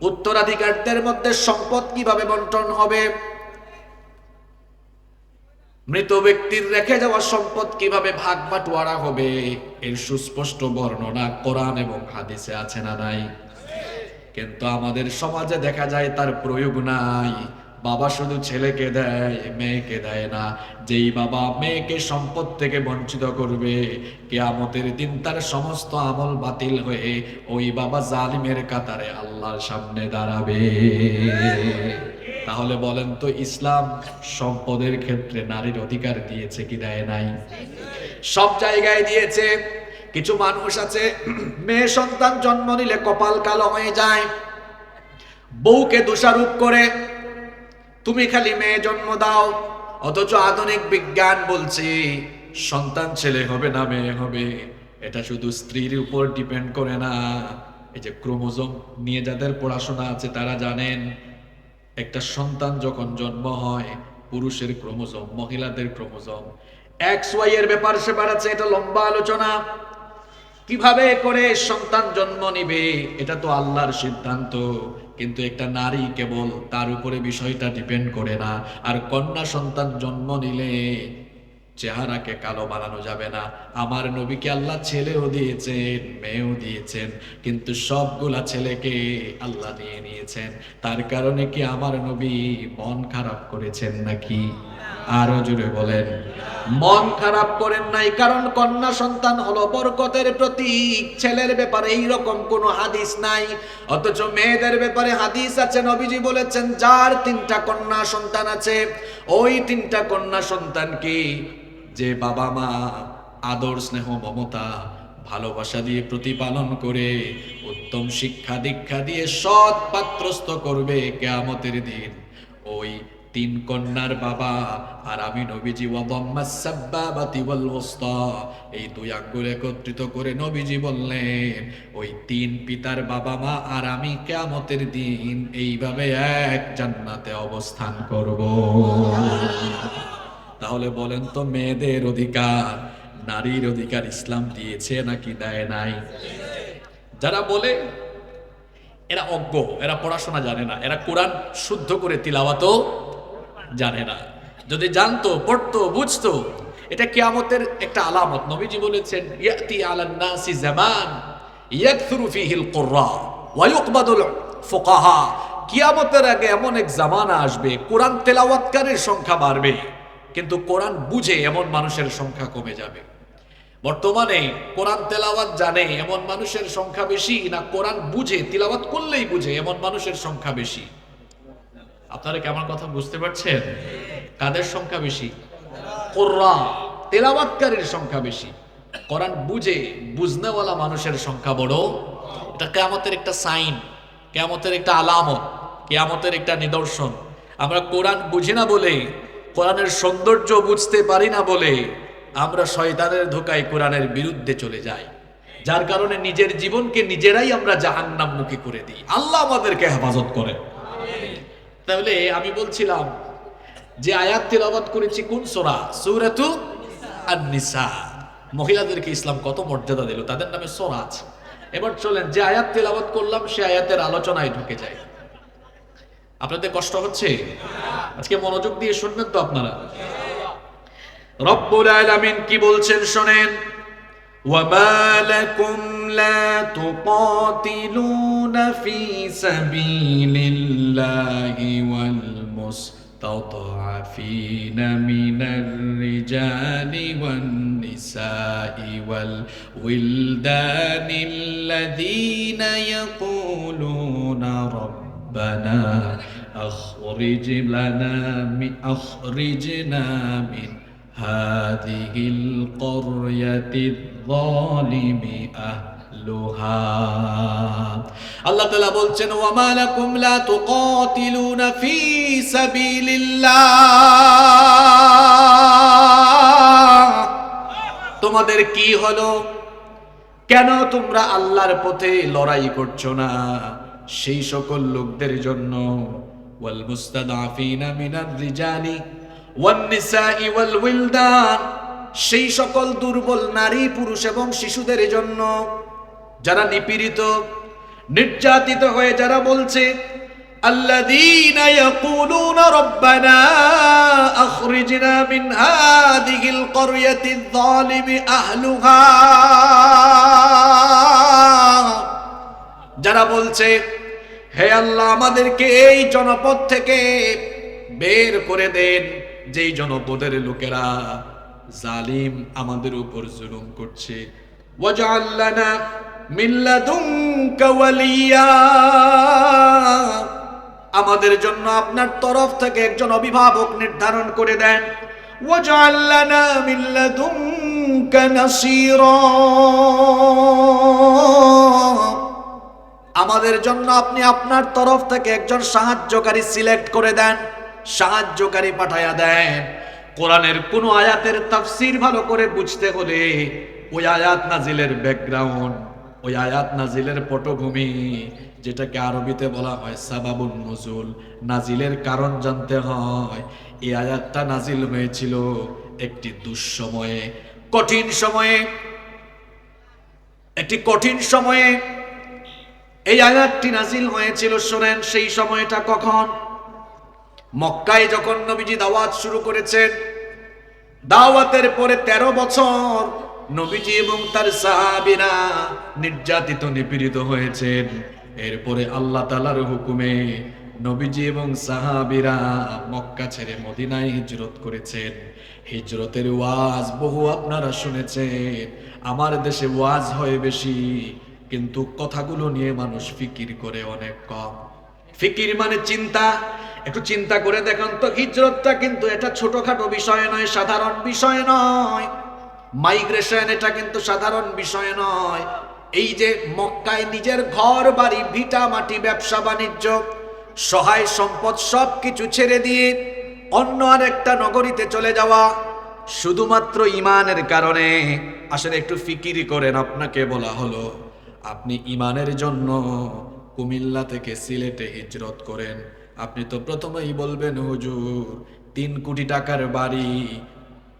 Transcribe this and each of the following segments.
উত্তরাধিকারদের মধ্যে সম্পদ কীভাবে বন্টন হবে? মৃত ব্যক্তির রেখে যাওয়া সম্পদ কীভাবে ভাগ বাটোয়ারা হবে? এর সুস্পষ্ট বর্ণনা কোরআন এবং হাদিসে আছে না নাই? কিন্তু আমাদের সমাজে দেখা যায় তার প্রয়োগ নাই। বাবা শুধু ছেলেকে দেয়, মেয়েকে দেয় না। যেই বাবা মেয়েকে সম্পদ থেকে বঞ্চিত করবে, কেয়ামতের দিন তার সমস্ত আমল বাতিল হয়ে ওই বাবা জালিমের কাতারে আল্লাহর সামনে দাঁড়াবে। তাহলে বলেন তো, ইসলাম সম্পদের ক্ষেত্রে নারীর অধিকার দিয়েছে কি দেয় নাই? সব জায়গায় দিয়েছে। কিছু মানুষ আছে, মেয়ে সন্তান জন্ম নিলে কপাল কালো হয়ে যায়, বউকে দোষারোপ করে তুমি খালি মেয়ে জন্ম দাও, অথচ আধুনিক বিজ্ঞান বলছে সন্তান ছেলে হবে না মেয়ে হবে। এটা শুধু স্ত্রীর উপর ডিপেন্ড করে না। এই যে ক্রোমোজোম নিয়ে যাদের পড়াশোনা আছে তারা জানেন, একটা সন্তান যখন জন্ম হয়, পুরুষের ক্রোমোজোম, মহিলাদের ক্রোমোজোম। এক্স ওয়াই এর ব্যাপার সেবার আছে, এটা লম্বা আলোচনা। কীভাবে করে সন্তান জন্ম নিবে, এটা তো আল্লাহর সিদ্ধান্ত। কিন্তু একটা নারী কেবল তার উপরে বিষয়টা ডিপেন্ড করে না। আর কন্যা সন্তান জন্ম নিলে চেহারাকে কালো বানানো যাবে না। আমার নবীকে আল্লাহ ছেলেও দিয়েছেন, মেয়েও দিয়েছেন, কিন্তু সবগুলা ছেলেকে আল্লাহ নিয়ে নিয়েছেন। তার কারণে কি আমার নবী মন খারাপ করেছেন নাকি? আরও জুড়ে বলেন। মন খারাপ করেন নাই, কারণ কন্যা সন্তান হলো বরকতের প্রতীক। ছেলের ব্যাপারে এই রকম কোনো হাদিস নাই, অথচ মেয়েদের ব্যাপারে হাদিস আছে, নবীজি বলেছেন, যার তিনটা কন্যা সন্তান আছে, ওই তিনটা কন্যা সন্তান কি যে বাবা মা আদর, স্নেহ, মমতা, ভালোবাসা দিয়ে প্রতিপালন করে, উত্তম শিক্ষা দীক্ষা দিয়ে সৎ পাত্রস্থ করবে কেয়ামতের দিন, ওই তিন কন্যার বাবা, আর আমি নবীজি এই দুই আঙ্গুল একত্রিত করে নবীজি বললেন, ওই তিন পিতার বাবা মা আর আমি কিয়ামতের দিন এইভাবে এক জান্নাতে অবস্থান করব। তাহলে বলেন তো, মেয়েদের অধিকার, নারীর অধিকার ইসলাম দিয়েছে নাকি দেয় নাই? যারা বলে, এরা অজ্ঞ, এরা পড়াশোনা জানে না, এরা কোরআন শুদ্ধ করে তিলাওয়াতও জানে না। যদি জানতো, পড়তো, বুঝতো, এটা কিয়ামতের একটা আলামত। নবীজি বলেছেন, ইয়াতি আলান নাসি জামান ইয়াকথুরু ফিহিল কুররা, ওয়া ইউকবাদুল ফুকাহা। কিয়ামতের আগে এমন এক জামানা আসবে, কোরআন তেলাওয়াতকারীর সংখ্যা বাড়বে, কিন্তু কোরআন বুঝে এমন মানুষের সংখ্যা কমে যাবে। বর্তমানে কোরআন তেলাওয়াত জানে এমন মানুষের সংখ্যা বেশি, না কোরআন বুঝে, তিলাওয়াত করলেই বুঝে এমন মানুষের সংখ্যা বেশি। আপনারা কি আমার কথা বুঝতে পারছেন? কাদের সংখ্যা বেশি? কোরআন, তেলাওয়াতকারীর সংখ্যা বেশি। কোরআন বুঝে বুঝনেওয়ালা মানুষের সংখ্যা বড়। এটা কেয়ামতের একটা সাইন, কেয়ামতের একটা আলামত, কেয়ামতের একটা নিদর্শন। আমরা কোরআন বুঝি না বলে, কোরআনের সৌন্দর্য বুঝতে পারি না বলে, আমরা শয়তানের ধোকায় কোরআনের বিরুদ্ধে চলে যাই। যার কারণে নিজের জীবনকে নিজেরাই আমরা জাহান্নামমুখী করে দিই। আল্লাহ আমাদেরকে হেফাজত করে তাহলে আমি বলছিলাম যে আয়াত তেলাওয়াত করেছি কোন সোরা? সূরাতু আন-নিসা। মহিলাদেরকে ইসলাম কত মর্যাদা দিল, তাদের নামে সোরা আছে। এবার চলেন, যে আয়াত তেলাওয়াত করলাম, সে আয়াতের আলোচনায় ঢুকে যায় আপনাদের কষ্ট হচ্ছে? আজকে মনোযোগ দিয়ে শুনবেন তো আপনারা? রব্বুল আলামিন কি বলছেন শুনেন? وما لكم لا تقاتلون في سبيل الله والمستضعفين من الرجال والنساء والولدان الذين يقولون ربنا أخرج لنا من أخرجنا من هذه القرية الظالم أهلها الله تعالى বলছেন وما لكم لا تقاتلون في سبيل الله তোমাদের কি হলো কেন তোমরা আল্লাহর পথে লড়াই করছো না সেই সকল লোকদের জন্য ওয়াল মুস্তাদাফিনা মিনার রিজালি ওয়ান নিসাই ওয়াল উইলদান সেই সকল দুর্বল নারী পুরুষ এবং শিশুদের জন্য যারা নিপীড়িত নির্যাতিত হয়ে যারা বলছে الذين يقولون ربنا أخرجنا من هذه القرية الظالم أهلها যারা বলছে হে আল্লাহ আমাদেরকে এই জনপদ থেকে বের করে দেন যেই জনপদের লোকেরা জালিম আমাদের উপর জুলুম করছে। আমাদের জন্য আপনার তরফ থেকে একজন অভিভাবক নির্ধারণ করে দেন। আমাদের জন্য আপনি আপনার তরফ থেকে একজন সাহায্যকারী সিলেক্ট করে দেন। সাহায্যকারী পাঠায়া দেন। কোরআনের কোন আয়াতের তাফসির ভালো করে বুঝতে হলে ওই আয়াত নাজিলের ব্যাকগ্রাউন্ড ওই আয়াত নাজিলের পটভূমি, যেটাকে আরবিতে বলা হয় সাবাবুন নজুল, নাজিলের কারণ জানতে হয়। এই আয়াতটা নাজিল হয়েছিল একটি দুঃসময়ে, কঠিন সময়ে। একটি কঠিন সময়ে এই আয়াতটি নাজিল হয়েছিল, শোনেন সেই সময়টা কখন? মক্কায় যখন নবীজি দাওয়াত শুরু করেছেন, দাওয়াতের পরে ১৩ বছর নবীজি এবং তার সাহাবীরা নির্যাতিত, নিপীড়িত হয়েছেন। এরপরে আল্লাহ তালার হুকুমে নবীজি এবং সাহাবিরা মক্কা ছেড়ে মদিনায় হিজরত করেছেন। হিজরতের ওয়াজ বহু আপনারা শুনেছেন, আমার দেশে ওয়াজ হয় বেশি, কিন্তু কথাগুলো নিয়ে মানুষ ফিকির করে অনেক কম। ফিকির মানে চিন্তা একটু চিন্তা করে দেখুন তো, হিজরতটা কিন্তু এটা ছোটখাটো বিষয় নয়, সাধারণ বিষয় নয়। মাইগ্রেশন এটা কিন্তু সাধারণ বিষয় নয়। এই যে মক্কায় নিজের ঘর, বাড়ি, ভিটা, মাটি, ব্যবসা, বাণিজ্য, সহায় সম্পদ সব কিছু ছেড়ে দিয়ে অন্য আর একটা নগরীতে চলে যাওয়া শুধুমাত্র ইমানের কারণে। আসলে একটু ফিকিরি করেন, আপনাকে বলা হলো, আপনি ইমানের জন্য কুমিল্লা থেকে সিলেটে হিজরত করেন। আপনি তো প্রথমেই বলবেন, হুজুর, তিন কোটি টাকার বাড়ি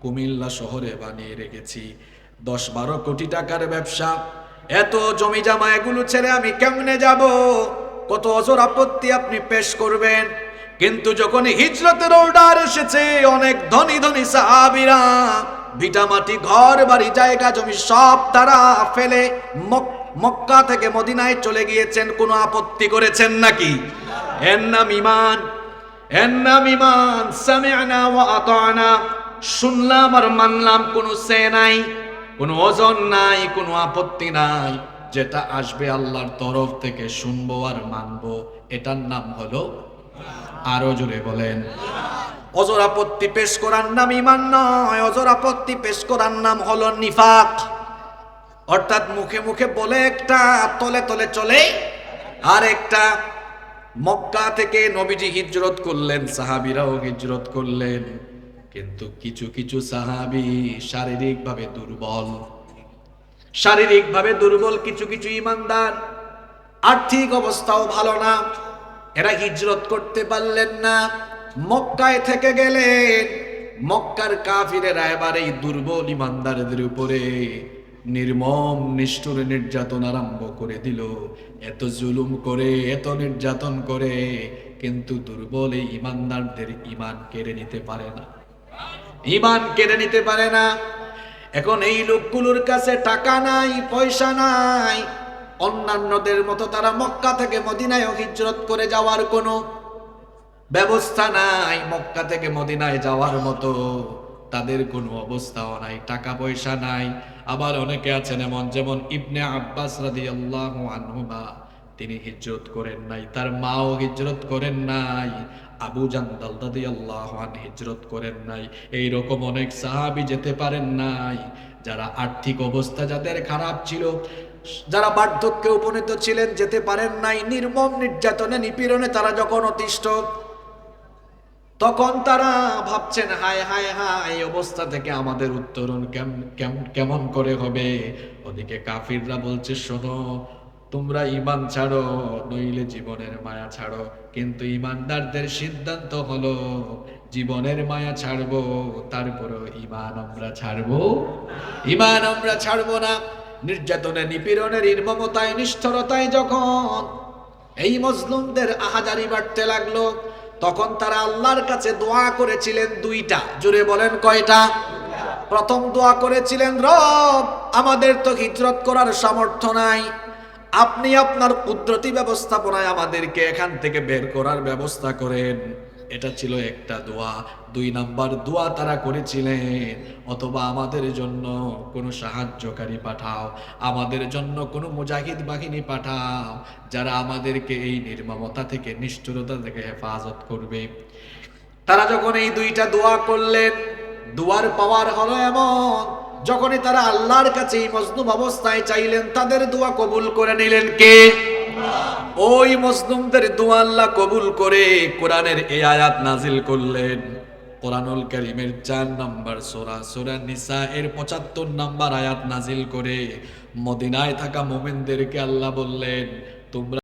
কুমিল্লা শহরে বানিয়ে রেখেছি। দশ বারো কোটি টাকার ব্যবসা। এত জমি জামা এগুলো ছেড়ে আমি কেমনে যাব? কত অজর আপত্তি আপনি পেশ করবেন। কিন্তু যখন হিজরতের অর্ডার এসেছে, অনেক ধনী ধনী সাহাবিরা ভিটামাটি ঘর, বাড়ি, জায়গা, জমি সব তারা ফেলে মক- মক্কা থেকে মদিনায় চলে গিয়েছেন। কোনো আপত্তি করেছেন নাকি? এর ইমান এর নাম ইমান সামিআনা ওয়া আতানা শুনলাম আর মানলাম কোনো সে নাই, কোনো ওজন নাই, কোনো আপত্তি নাই, যেটা আসবে আল্লাহর তরফ থেকে শুনব আর মানবো। এটার নাম হলো আরও জোরে বলেন। অজর আপত্তি পেশ করার নাম ইমান নয়, অজর আপত্তি পেশ করার নাম হলো নিফাক। অর্থাৎ মুখে মুখে বলে একটা, তলে তলে চলে আর একটা মক্কা থেকে নবীজি হিজরত করলেন, সাহাবিরাও হিজরত করলেন। কিন্তু কিছু কিছু সাহাবি শারীরিকভাবে দুর্বল। শারীরিকভাবে দুর্বল, কিছু কিছু ইমানদার। আর্থিক অবস্থাও ভালো না। এরা হিজরত করতে পারলেন না। মক্কায় থেকে গেলেন। মক্কার কাফিরেরা এবার এই দুর্বল ইমানদারদের উপরে। নির্মম, নিষ্ঠুর, নির্যাতন আরম্ভ করে দিল। এত জুলুম করে, এত নির্যাতন করে, কিন্তু দুর্বল এই ইমানদারদের ইমান কেড়ে নিতে পারে না। ইমান কেড়ে নিতে পারে না। এখন এই লোকগুলোর কাছে টাকা নাই, পয়সা নাই। অন্যান্যদের মতো তারা মক্কা থেকে মদিনায় হিজরত করে যাওয়ার কোনো ব্যবস্থা নাই, মক্কা থেকে মদিনায় যাওয়ার মতো। তাদের কোনো অবস্থাও নাই টাকা পয়সা নাই। আবার অনেকে আছেন এমন, যেমন ইবনে আব্বাস আনহুমা, তিনি হিজরত করেন নাই, তার মাও হিজরত করেন নাই। আবু জান্দাল দাদি আন হিজরত করেন নাই। এই রকম অনেক সাহাবি যেতে পারেন নাই, যারা আর্থিক অবস্থা যাদের খারাপ ছিল, যারা বার্ধক্যে উপনীত ছিলেন, যেতে পারেন নাই। নির্মম, নির্যাতনে নিপীড়নে তারা যখন অতিষ্ঠ তখন তারা ভাবছেন, হায় হায় হায় অবস্থা থেকে আমাদের উত্তরণ কেম- কেম- কেমন করে হবে? ওদিকে কাফিররা বলছে, শোনো, তোমরা ইমান ছাড়ো, নইলে জীবনের মায়া ছাড়ো। কিন্তু ইমানদারদের সিদ্ধান্ত হলো, জীবনের মায়া ছাড়বো, তারপরও ইমান আমরা ছাড়বো? ইমান আমরা ছাড়বো না। নির্যাতনে, নিপীড়নের নির্মমতায়, নিষ্ঠুরতায় যখন এই মজলুমদের আহাজারি বাড়তে লাগল তখন তারা আল্লাহর কাছে দোয়া করেছিলেন দুইটা। জুড়ে বলেন কয়টা? প্রথম দোয়া করেছিলেন, রব, আমাদের তো হিজরত করার সামর্থ্য নাই। আপনি আপনার কুদরতি ব্যবস্থাপনায় আমাদেরকে এখান থেকে বের করার ব্যবস্থা করেন। এটা ছিল একটা দোয়া। দুই নাম্বার দোয়া তারা করেছিলেন, অথবা আমাদের জন্য কোনো সাহায্যকারী পাঠাও, আমাদের জন্য কোনো মুজাহিদ বাহিনী পাঠাও, যারা আমাদেরকে এই নির্মমতা থেকে, নিষ্ঠুরতা থেকে হেফাজত করবে। তারা যখন এই দুইটা দোয়া করলেন, দুয়ার পাওয়ার হলো এমন, যখনই তারা আল্লাহর কাছে এই মজলুম অবস্থায় চাইলেন, তাদের দোয়া কবুল করে নিলেন কে? ওই মজলুমদের দোয়া কবুল করে কোরআনের এ আয়াত নাজিল করলেন। কোরআনুল করিমের চার নাম্বার সোরা সোরা নিসা এর পঁচাত্তর নাম্বার আয়াত নাজিল করে মদিনায় থাকা মোমেনদেরকে আল্লাহ বললেন, তোমরা